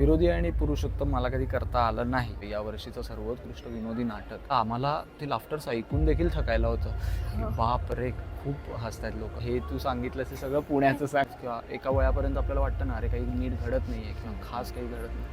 फिरोदी आणि पुरुषोत्तम मला कधी करता आलं नाही. या वर्षीचं सर्वोत्कृष्ट विनोदी नाटक. आम्हाला ते लाफ्टर्स ऐकून देखील थकायला होतं. की बाप रे खूप हसतायत लोक. हे तू सांगितलंस हे सगळं पुण्याचं सांग. किंवा एका वयापर्यंत आपल्याला वाटतं ना अरे काही नीट घडत नाही आहे किंवा खास काही घडत नाही.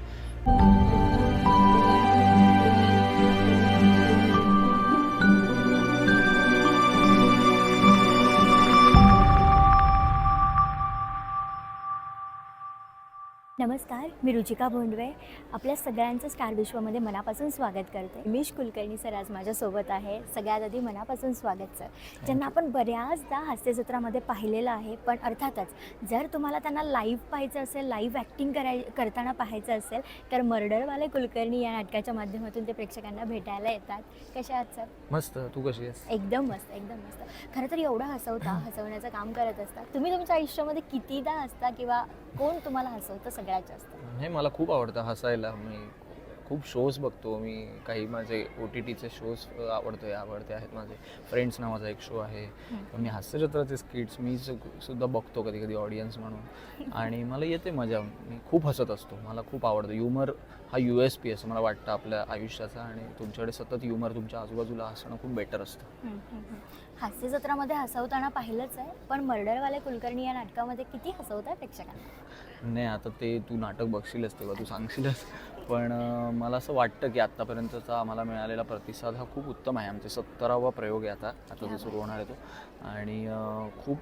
नमस्कार मी रुचिका भोंडवे. आपल्या सगळ्यांचं स्टार विश्वामध्ये मनापासून स्वागत करते. मिश कुलकर्णी सर आज माझ्यासोबत आहे. सगळ्यात आधी मनापासून स्वागत सर. ज्यांना आपण बऱ्याचदा हास्यजत्रामध्ये पाहिलेलं आहे पण अर्थातच जर तुम्हाला त्यांना लाईव्ह पाहायचं असेल लाईव्ह ॲक्टिंग कराय करताना पाहायचं असेल तर मर्डरवाले कुलकर्णी या नाटकाच्या माध्यमातून ते प्रेक्षकांना भेटायला येतात. कशा आहात सर? मस्त. तू कशी आहेस? एकदम मस्त एकदम मस्त. खरं तर एवढं हसवता हसवण्याचं काम करत असता. तुम्ही तुमच्या आयुष्यामध्ये कितीदा हसता किंवा कोण तुम्हाला हसवतं सगळ्यात जास्त? हे मला खूप आवडतं हसायला. मी खूप शोज बघतो मी. काही माझे ओ टी टीचे शोज आवडते आवडते आहेत माझे. फ्रेंड्स नावाचा एक शो आहे. मी हास्यचित्राचे स्किट्स मी सुद्धा बघतो कधी कधी ऑडियन्स म्हणून. आणि मला येते मजा. मी खूप हसत असतो. मला खूप आवडतं. ह्युमर हा यू एस पी असं मला वाटतं आपल्या आयुष्याचा आणि तुमच्याकडे सतत ह्युमर तुमच्या आजूबाजूला असणं खूप बेटर असतं. हम्म. हास्यजत्रामध्ये हसवताना पाहिलंच आहे पण मर्डरवाले कुलकर्णी या नाटकामध्ये किती हसवत आहे प्रेक्षकांना? नाही आता ते तू नाटक बघशीलच तेव्हा. तू सांगशीलच. पण मला असं वाटतं की आत्तापर्यंतचा आम्हाला मिळालेला प्रतिसाद हा खूप उत्तम आहे. आमचे सत्तरावा प्रयोग आहे आता आता तो सुरू होणार आहे तो. आणि खूप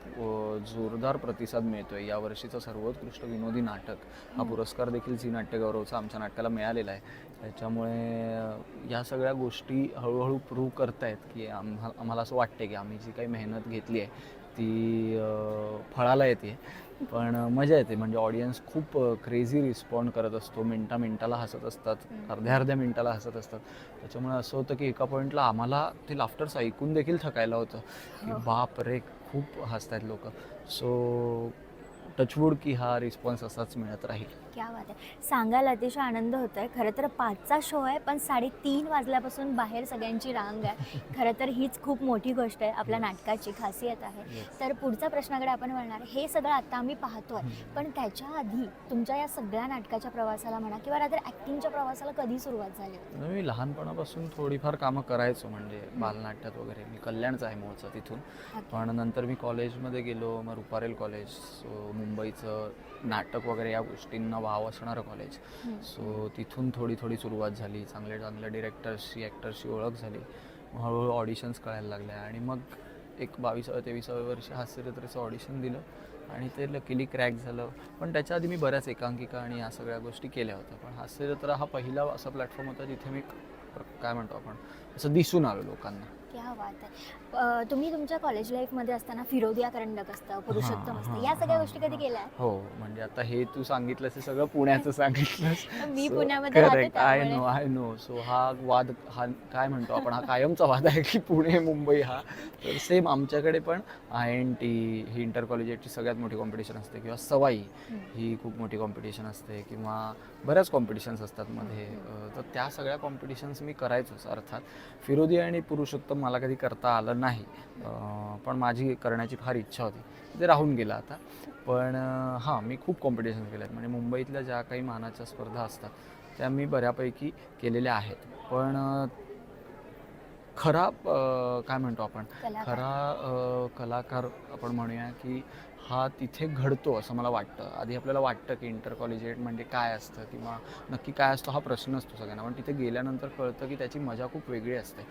जोरदार प्रतिसाद मिळतो आहे यावर्षीचं सर्वोत्कृष्ट विनोदी नाटक हा पुरस्कार देखील झी नाट्यगौरवचा आमच्या नाटकाला मिळालेला आहे. त्याच्यामुळे या सगळ्या गोष्टी हळूहळू प्रूव्ह करतायत की आम्हा आम्हाला असं वाटते की आम्ही जी काही मेहनत घेतली आहे ती फळाला येते. पण मजा येते. म्हणजे ऑडियन्स खूप क्रेझी रिस्पॉन्ड करत असतो. मिनटा मिनटाला हसत असतात. अर्ध्या अर्ध्या मिनटाला हसत असतात. त्याच्यामुळे असं होतं की एका पॉईंटला आम्हाला ते लाफ्टर्स ऐकून देखील थकायला होतं. की बाप रे खूप हसतायत लोक. सो टचवूड की हा रिस्पॉन्स असाच मिळत राहील. क्या बात आहे. सांगायला अतिशय आनंद होत आहे खरं तर पाचचा शो आहे पण साडेतीन वाजल्यापासून बाहेर सगळ्यांची रांग आहे. खरं तर हीच खूप मोठी गोष्ट आहे आपल्या नाटकाची खासियत आहे. तर पुढच्या प्रश्नाकडे आपण वळणार हे सगळं आता आम्ही पाहतोय. पण त्याच्या आधी तुमच्या या सगळ्या नाटकाच्या प्रवासाला म्हणा किंवा रात्र ॲक्टिंगच्या प्रवासाला कधी सुरुवात झाली होती? मी लहानपणापासून थोडीफार कामं करायचो म्हणजे बालनाट्यात वगैरे. मी कल्याणचा आहे मूळचा तिथून. पण नंतर मी कॉलेजमध्ये गेलो मग रुपारेल कॉलेज सो मुंबईचं नाटक वगैरे या गोष्टींना वाव असणारं कॉलेज सो तिथून थोडी थोडी सुरुवात झाली. चांगल्या चांगल्या डिरेक्टर्सची ॲक्टर्सची ओळख झाली. हळूहळू ऑडिशन्स कळायला लागल्या. आणि मग एक बावीसावं तेविसावं वर्ष हास्यचित्राचं ऑडिशन दिलं. आणि ते लकीली क्रॅक झालं. पण त्याच्या आधी मी बऱ्याच एकांकिका आणि या सगळ्या गोष्टी केल्या होत्या. पण हास्यचित्र हा पहिला असा प्लॅटफॉर्म होता जिथे मी काय म्हणतो आपण? असं दिसून आलो लोकांना. क्या बात आहे. अं, तुम्ही तुमच्या कॉलेज लाईफमध्ये असताना फिरोदिया करंडक असतं पुरुषोत्तम असतं या सगळ्या गोष्टी कधी हां. केल्या? हो म्हणजे आता हे तू सांगितलंस हे सगळं पुण्याचं सांगितलंस. मी पुण्यामध्ये राहते करेक्ट आय त्यामुळे. नो आय नो सो हा वाद हा काय म्हणतो आपण हा कायमचा वाद आहे की पुणे मुंबई हा. तर सेम आमच्याकडे पण आय एन टी ही इंटर कॉलेजेसची सगळ्यात मोठी कॉम्पिटिशन असते. किंवा सवाई ही खूप मोठी कॉम्पिटिशन असते. किंवा बऱ्याच कॉम्पिटिशन्स असतात मध्ये. अं, तर त्या सगळ्या कॉम्पिटिशन्स मी करायचोच. अर्थात फिरोदी आणि पुरुषोत्तम मला कधी करता आलं नाही. पण माझी करण्याची फार इच्छा होती. ते राहून गेलं आता. पण हां मी खूप कॉम्पिटिशन केले आहेत म्हणजे मुंबईतल्या ज्या काही मानाच्या स्पर्धा असतात त्या मी बऱ्यापैकी केलेल्या आहेत. पण खरा काय म्हणतो आपण. खरा कलाकार आपण म्हणूया की हा तिथे घडतो असं मला वाटतं. आधी आपल्याला वाटतं की इंटर कॉलेजिएट म्हणजे काय असतं किंवा नक्की काय असतो हा प्रश्न असतो सगळ्यांना. पण तिथे गेल्यानंतर कळतं की त्याची मजा खूप वेगळी असते.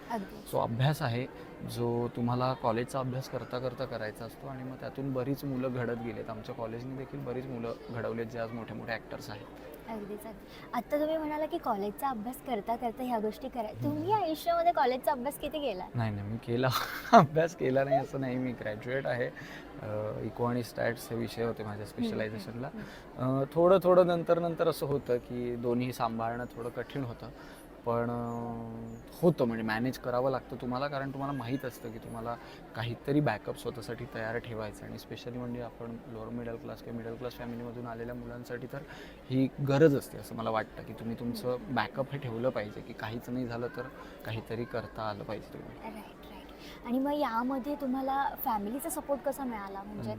सो अभ्यास आहे जो तुम्हाला कॉलेजचा अभ्यास करता करता करायचा असतो आणि मग त्यातून बरीच मुलं घडत गेलेत. आमच्या कॉलेजने देखील बरीच मुलं घडवलेत जे आज मोठे मोठे ॲक्टर्स आहेत. अगदीच अगदी आता तुम्ही म्हणाला की कॉलेजचा अभ्यास करता करता ह्या गोष्टी करा. तुम्ही आयुष्यामध्ये कॉलेजचा अभ्यास किती केला? नाही नाही. मी केला. अभ्यास केला नाही असं नाही. मी ग्रॅज्युएट आहे. इको आणि स्टॅट्स हे विषय होते माझ्या स्पेशलायझेशनला थोडं थोडं नंतर नंतर असं होतं की दोन्ही सांभाळणं थोडं कठीण होतं. पण होतं म्हणजे मॅनेज करावं लागतं तुम्हाला कारण तुम्हाला माहीत असतं की तुम्हाला काहीतरी बॅकअप स्वतःसाठी तयार ठेवायचं आणि स्पेशली म्हणजे आपण लोअर मिडल क्लास किंवा मिडल क्लास फॅमिलीमधून आलेल्या मुलांसाठी तर ही गरज असते असं मला वाटतं की तुम्ही तुमचं बॅकअप हे ठेवलं पाहिजे की काहीच नाही झालं तर काहीतरी करता आलं पाहिजे तुम्हाला आणि मग यामध्ये तुम्हाला फॅमिलीचा सपोर्ट कसा मिळाला? म्हणजे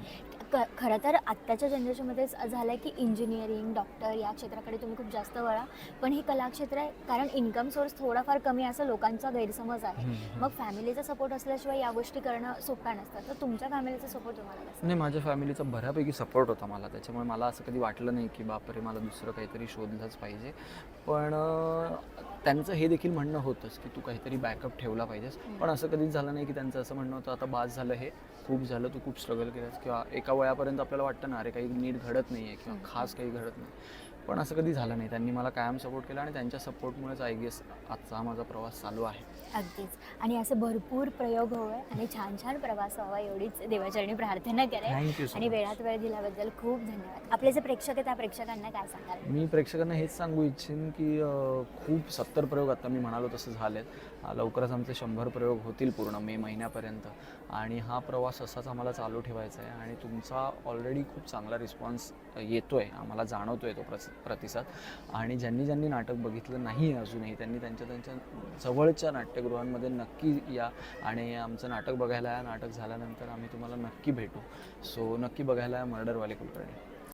क खरं तर आत्ताच्या जनरेशनमध्ये झालं आहे की इंजिनिअरिंग डॉक्टर या क्षेत्राकडे तुम्ही खूप जास्त वळा. पण हे कलाक्षेत्र आहे कारण इन्कम सोर्स थोडाफार कमी असं लोकांचा गैरसमज आहे. मग फॅमिलीचा सपोर्ट असल्याशिवाय या गोष्टी करणं सोप्या नसतात तर तुमच्या फॅमिलीचा सपोर्ट तुम्हाला नाही माझ्या फॅमिलीचा बऱ्यापैकी सपोर्ट होता मला. त्याच्यामुळे मला असं कधी वाटलं नाही की बापरे मला दुसरं काहीतरी शोधलंच पाहिजे. पण त्यांचं हे देखील म्हणणं होतंच की तू काहीतरी बॅकअप ठेवला पाहिजेस. पण असं कधीच झालं नाही की त्यांचं असं म्हणणं होतं आता बास झालं हे खूप झालं तू खूप स्ट्रगल केलंस किंवा एका वयापर्यंत आपल्याला वाटतं ना अरे काही नीट घडत नाही आहे किंवा खास काही घडत नाही. पण असं कधी झालं नाही. त्यांनी मला कायम सपोर्ट केला आणि त्यांच्या सपोर्टमुळेच आय गेस आजचा माझा प्रवास चालू आहे. अगदीच. आणि असे भरपूर प्रयोग हवे आणि छान छान प्रवास व्हावा एवढीच देवाचरणी प्रार्थना सो आणि वेळात वेळ दिल्याबद्दल खूप धन्यवाद. आपले जे प्रेक्षक आहेत त्या प्रेक्षकांना काय सांगाल? मी प्रेक्षकांना हेच सांगू इच्छेन की खूप सत्तर प्रयोग आता मी म्हणालो तसं झालेत. लवकरच आमचे शंभर प्रयोग होतील पूर्ण मे महिन्यापर्यंत. आणि हा प्रवास असाच आम्हाला चालू ठेवायचा आहे आणि तुमचा ऑलरेडी खूप चांगला रिस्पॉन्स येतो आहे आम्हाला जाणवतो आहे तो प्रस प्रतिसाद. आणि ज्यांनी ज्यांनी नाटक बघितलं नाही आहे अजूनही त्यांनी त्यांच्या त्यांच्या जवळच्या नाट्यगृहांमध्ये नक्की या आणि आमचं नाटक बघायला या. नाटक झाल्यानंतर आम्ही तुम्हाला नक्की भेटू. सो नक्की बघायला या मर्डरवाले कुलकर्णी.